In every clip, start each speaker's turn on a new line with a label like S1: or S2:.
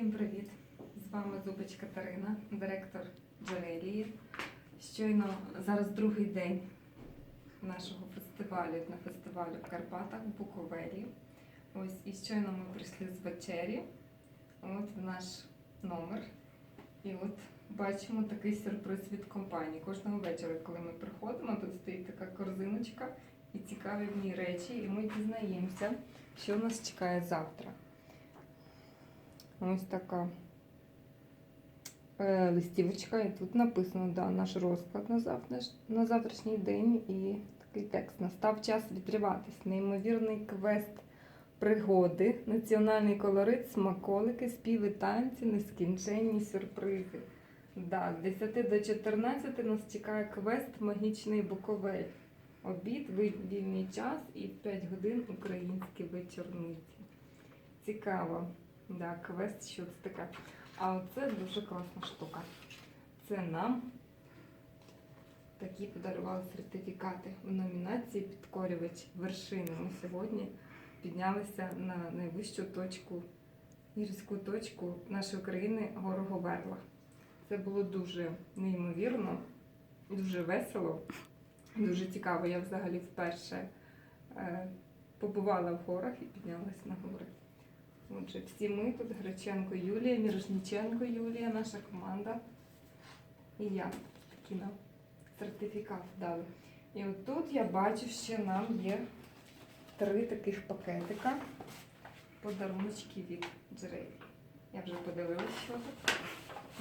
S1: Всім привіт! З вами Зубич Катерина, директор Джерелії. Щойно зараз другий день нашого фестивалю, на фестивалю в Карпатах в Буковелі. Ось і щойно ми прийшли з вечері. От в наш номер. І от бачимо такий сюрприз від компанії. Кожного вечора, коли ми приходимо, тут стоїть така корзиночка і цікаві в ній речі, і ми дізнаємося, що нас чекає завтра. Ось така е, листівочка, і тут написано да, наш розклад на, завтра, на завтрашній день і такий текст. Настав час відриватись. Неймовірний квест пригоди, національний колорит, смаколики, співи, танці, нескінченні сюрпризи. Да, з 10 до 14 нас чекає квест Магічний Буковель. Обід, вільний час і 5 годин українські вечорниці. Цікаво. Да, квест, що це таке. А оце дуже класна штука. Це нам такі подарували сертифікати в номінації Підкорювач вершини. Ми сьогодні піднялися на найвищу точку, гірську точку нашої країни Гору Говерла. Це було дуже неймовірно, дуже весело, дуже цікаво. Я взагалі вперше е, побувала в горах і піднялася на гори. Отже, всі ми тут Греченко Юлія, Мірошніченко Юлія, наша команда. І я такі нам сертифікат дали. І от тут я бачу, що нам є три таких пакетика подаруночки від Джерелі. Я вже подивилася, що тут.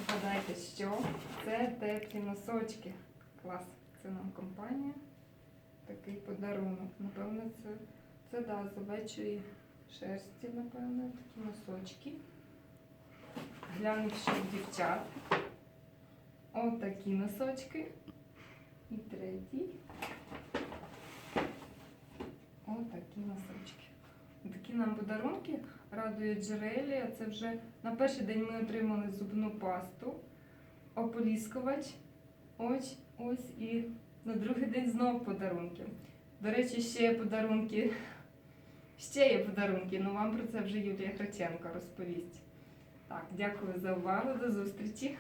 S1: Згадайте, що це теплі носочки. Клас. Це нам компанія. Такий подарунок. Напевно, це, це да, з шерсті, напевно, такі носочки. Глянемо, що в дівчат. Отакі носочки. І третій. Отакі носочки. Такі нам подарунки радує Джерелі. Це вже на перший день ми отримали зубну пасту, ополіскувач. Ось, ось і на другий день знов подарунки. До речі, ще подарунки. Ще є подарунки, але вам про це вже Юлія Храченко розповість. Так, дякую за увагу, до зустрічі.